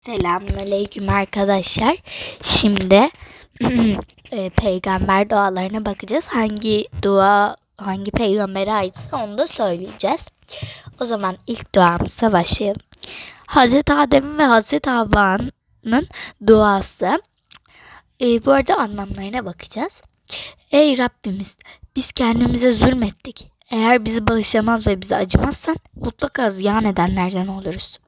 Selamünaleyküm arkadaşlar. Şimdi e, peygamber dualarına bakacağız. Hangi dua hangi peygambere aitse onu da söyleyeceğiz. O zaman ilk duamıza başlayalım. Hazreti Adem ve Hazreti Havva'nın duası. E, bu arada anlamlarına bakacağız. Ey Rabbimiz biz kendimize zulmettik. Eğer bizi bağışlamaz ve bize acımazsan mutlaka ziyan edenlerden oluruz.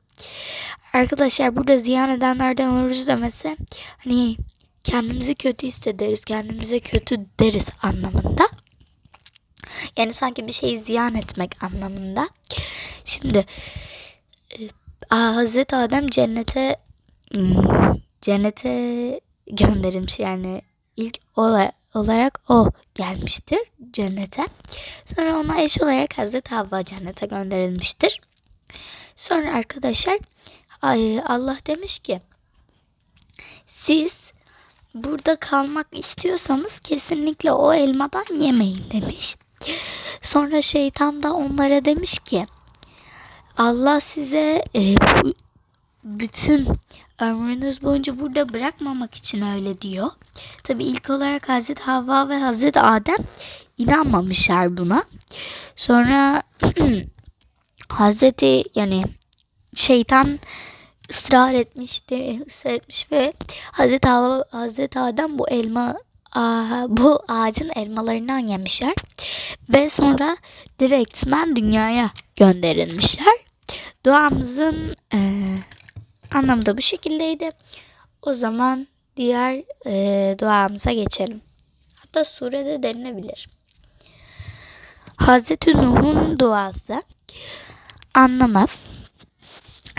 Arkadaşlar burada ziyan edenlerden oluruz demesi hani kendimizi kötü hissederiz, kendimize kötü deriz anlamında. Yani sanki bir şeyi ziyan etmek anlamında. Şimdi e, Hazreti Adem cennete hmm, cennete gönderilmiş yani ilk ola- olarak o gelmiştir cennete. Sonra ona eş olarak Hazreti Havva cennete gönderilmiştir. Sonra arkadaşlar Allah demiş ki siz burada kalmak istiyorsanız kesinlikle o elmadan yemeyin demiş. Sonra şeytan da onlara demiş ki Allah size e, bütün ömrünüz boyunca burada bırakmamak için öyle diyor. Tabi ilk olarak Hazreti Havva ve Hazreti Adem inanmamışlar buna. Sonra Hazreti yani şeytan ısrar etmişti, ısrar etmiş ve Hazreti Havva, Hazreti Adem bu elma aa, bu ağacın elmalarından yemişler ve sonra direktmen dünyaya gönderilmişler. Duamızın eee anlamı da bu şekildeydi. O zaman diğer eee, duamıza geçelim. Hatta surede denilebilir. Hazreti Nuh'un duası anlamı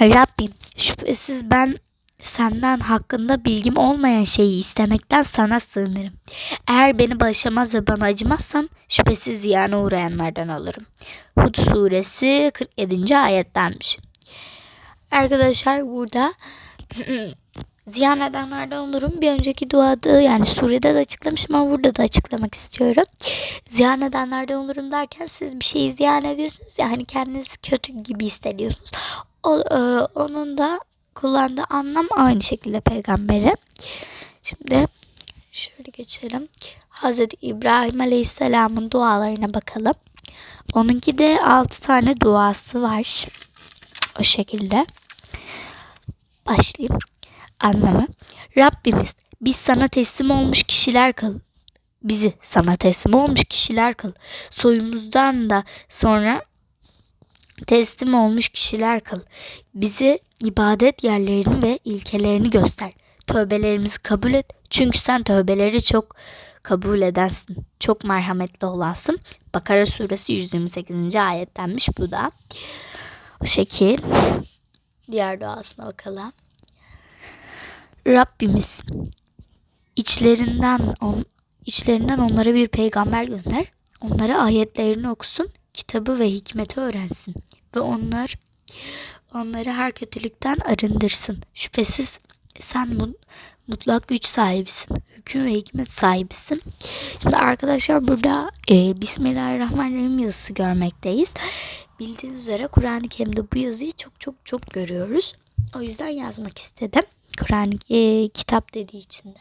Rabbim şüphesiz ben senden hakkında bilgim olmayan şeyi istemekten sana sığınırım. Eğer beni bağışlamaz ve bana acımazsan şüphesiz ziyana uğrayanlardan olurum. Hud suresi 47. ayettenmiş. Arkadaşlar burada ziyan edenlerden olurum. Bir önceki duada yani surede de açıklamışım ama burada da açıklamak istiyorum. Ziyan edenlerden olurum derken siz bir şeyi ziyan ediyorsunuz ya hani kendinizi kötü gibi hissediyorsunuz. O, e, onun da kullandığı anlam aynı şekilde peygambere. Şimdi şöyle geçelim. Hazreti İbrahim Aleyhisselam'ın dualarına bakalım. Onunki de 6 tane duası var. O şekilde. Başlayayım. Anlamı. Rabbimiz biz sana teslim olmuş kişiler kıl. Bizi sana teslim olmuş kişiler kıl. Soyumuzdan da sonra teslim olmuş kişiler kıl. Bizi ibadet yerlerini ve ilkelerini göster. Tövbelerimizi kabul et. Çünkü sen tövbeleri çok kabul edensin. Çok merhametli olansın. Bakara suresi 128. ayettenmiş bu da. O şekil. Diğer duasına bakalım. Rabbimiz içlerinden on, içlerinden onlara bir peygamber gönder. Onlara ayetlerini okusun, kitabı ve hikmeti öğrensin ve onlar onları her kötülükten arındırsın. Şüphesiz sen bu mutlak güç sahibisin. Hüküm ve hikmet sahibisin. Şimdi arkadaşlar burada e, Bismillahirrahmanirrahim yazısı görmekteyiz. Bildiğiniz üzere Kur'an-ı Kerim'de bu yazıyı çok çok çok görüyoruz. O yüzden yazmak istedim. Kur'an e, kitap dediği için de.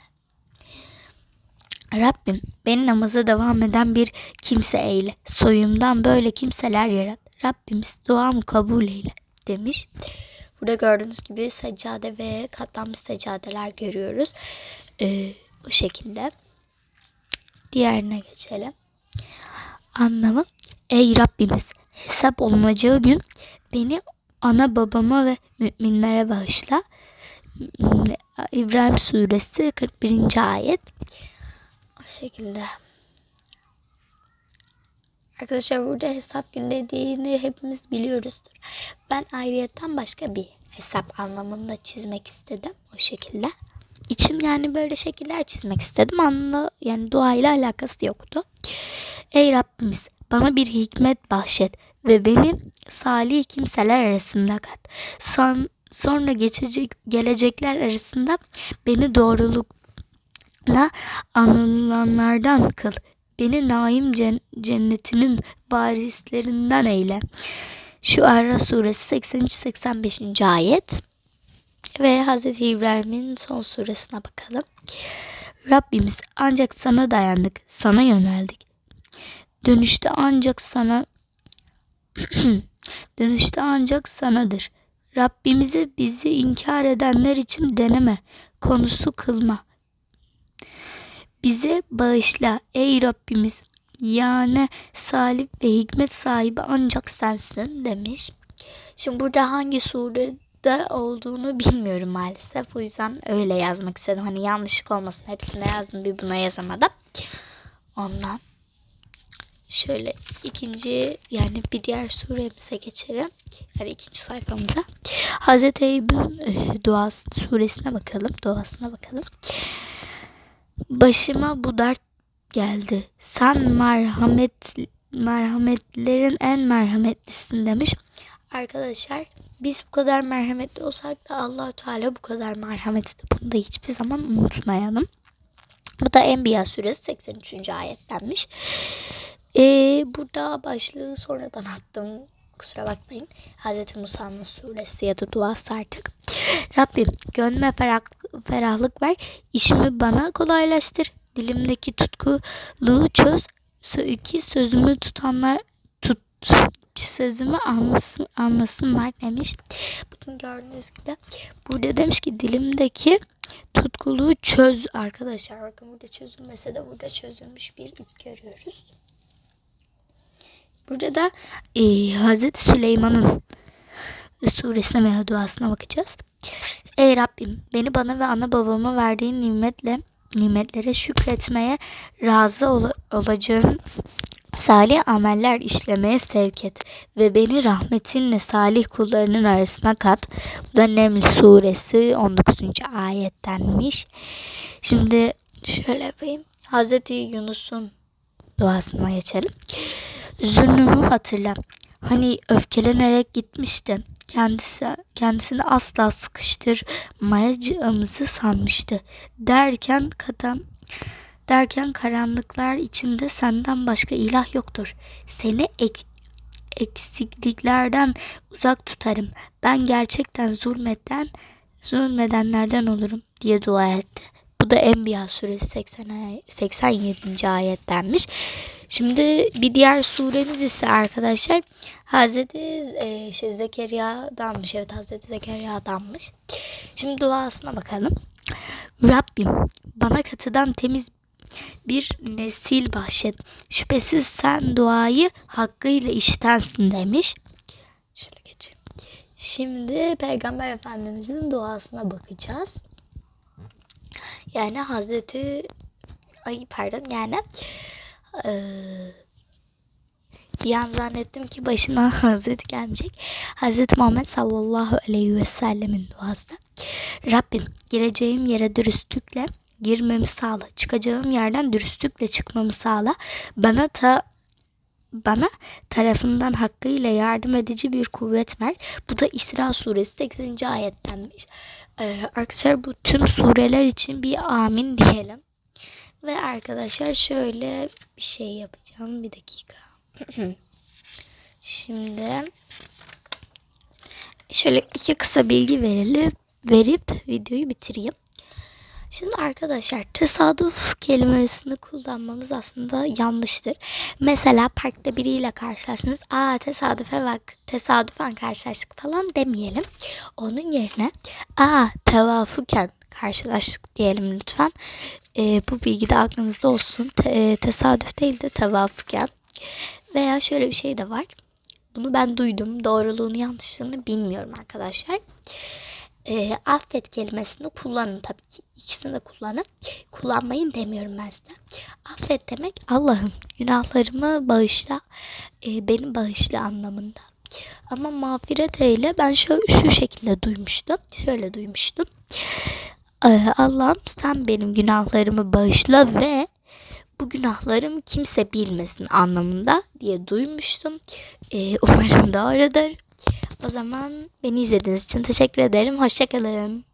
Rabbim beni namaza devam eden bir kimse eyle. Soyumdan böyle kimseler yarat. Rabbimiz duamı kabul eyle demiş. Burada gördüğünüz gibi seccade ve katlanmış seccadeler görüyoruz. Ee, o şekilde. Diğerine geçelim. Anlamı Ey Rabbimiz hesap olunacağı gün beni ana babama ve müminlere bağışla. İbrahim suresi 41. ayet. O şekilde. Arkadaşlar burada hesap günü dediğini hepimiz biliyoruzdur. Ben ayrıyetten başka bir hesap anlamında çizmek istedim o şekilde. İçim yani böyle şekiller çizmek istedim. Anla yani duayla alakası yoktu. Ey Rabbimiz bana bir hikmet bahşet ve beni salih kimseler arasında kat. Son, sonra geçecek gelecekler arasında beni doğrulukla anılanlardan kıl. Beni naim cen- cennetinin varislerinden eyle. Şu Arra suresi 83-85. ayet. Ve Hz. İbrahim'in son suresine bakalım. Rabbimiz ancak sana dayandık, sana yöneldik. Dönüşte ancak sana dönüşte ancak sanadır. Rabbimizi bizi inkar edenler için deneme, konusu kılma. Bize bağışla ey Rabbimiz. Yani salih ve hikmet sahibi ancak sensin demiş. Şimdi burada hangi surede olduğunu bilmiyorum maalesef. O yüzden öyle yazmak istedim. Hani yanlışlık olmasın. Hepsine yazdım bir buna yazamadım. Ondan. Şöyle ikinci yani bir diğer suremize geçelim. Yani ikinci sayfamda. Hazreti Eyüp'ün e, duası suresine bakalım. Duasına bakalım. Başıma bu dert geldi. Sen merhamet merhametlerin en merhametlisin demiş. Arkadaşlar biz bu kadar merhametli olsak da allah Teala bu kadar merhametli. Bunu da hiçbir zaman unutmayalım. Bu da Enbiya suresi 83. ayettenmiş. Ee, burada başlığı sonradan attım. Kusura bakmayın. Hz. Musa'nın suresi ya da duası artık. Rabbim gönlüme ferah, ferahlık ver. İşimi bana kolaylaştır. Dilimdeki tutkuluğu çöz. İki sözümü tutanlar tut, sözümü anlasın, anlasınlar demiş. Bakın gördüğünüz gibi burada demiş ki dilimdeki tutkuluğu çöz arkadaşlar. Bakın burada çözülmese de burada çözülmüş bir ip görüyoruz. Burada da e, Hazreti Süleyman'ın suresine veya duasına bakacağız. Ey Rabbim beni bana ve ana babama verdiğin nimetle nimetlere şükretmeye razı ol olacağın salih ameller işlemeye sevk et ve beni rahmetinle salih kullarının arasına kat. Bu da Neml suresi 19. ayettenmiş. Şimdi şöyle yapayım. Hazreti Yunus'un duasına geçelim. Zulmümü hatırla. Hani öfkelenerek gitmişti. Kendisi, kendisini asla sıkıştırmayacağımızı sanmıştı. Derken katan derken karanlıklar içinde senden başka ilah yoktur. Seni ek, eksikliklerden uzak tutarım. Ben gerçekten zulmeden zulmedenlerden olurum diye dua etti. Da Enbiya suresi 80, 87. ayettenmiş. Şimdi bir diğer suremiz ise arkadaşlar Hazreti e, şey, Zekeriya'danmış. Evet Hazreti Zekeriya'danmış. Şimdi duasına bakalım. Rabbim bana katıdan temiz bir nesil bahşet. Şüphesiz sen duayı hakkıyla iştensin demiş. Şöyle geçelim. Şimdi Peygamber Efendimizin duasına bakacağız. Yani Hazreti ay pardon yani ee, bir an zannettim ki başına Hazreti gelmeyecek. Hazreti Muhammed sallallahu aleyhi ve sellemin duası. Rabbim gireceğim yere dürüstlükle girmemi sağla. Çıkacağım yerden dürüstlükle çıkmamı sağla. Bana ta bana tarafından hakkıyla yardım edici bir kuvvet ver. Bu da İsra suresi 80. ayettenmiş. Ee, arkadaşlar bu tüm sureler için bir amin diyelim. Ve arkadaşlar şöyle bir şey yapacağım. Bir dakika. Şimdi şöyle iki kısa bilgi verilip verip videoyu bitireyim. Şimdi arkadaşlar tesadüf kelimesini kullanmamız aslında yanlıştır. Mesela parkta biriyle karşılaştınız. Aa tesadüfe bak tesadüfen karşılaştık falan demeyelim. Onun yerine aa tevafuken karşılaştık diyelim lütfen. E, bu bilgi de aklınızda olsun. Te, e, tesadüf değil de tevafuken. Veya şöyle bir şey de var. Bunu ben duydum. Doğruluğunu yanlışlığını bilmiyorum arkadaşlar e, affet kelimesini kullanın tabii ki. İkisini de kullanın. Kullanmayın demiyorum ben size. Affet demek Allah'ım günahlarımı bağışla, e, beni bağışla anlamında. Ama mağfiret eyle ben şu, şu şekilde duymuştum. Şöyle duymuştum. E, Allah'ım sen benim günahlarımı bağışla ve bu günahlarım kimse bilmesin anlamında diye duymuştum. E, umarım doğrudur. O zaman beni izlediğiniz için teşekkür ederim. Hoşçakalın.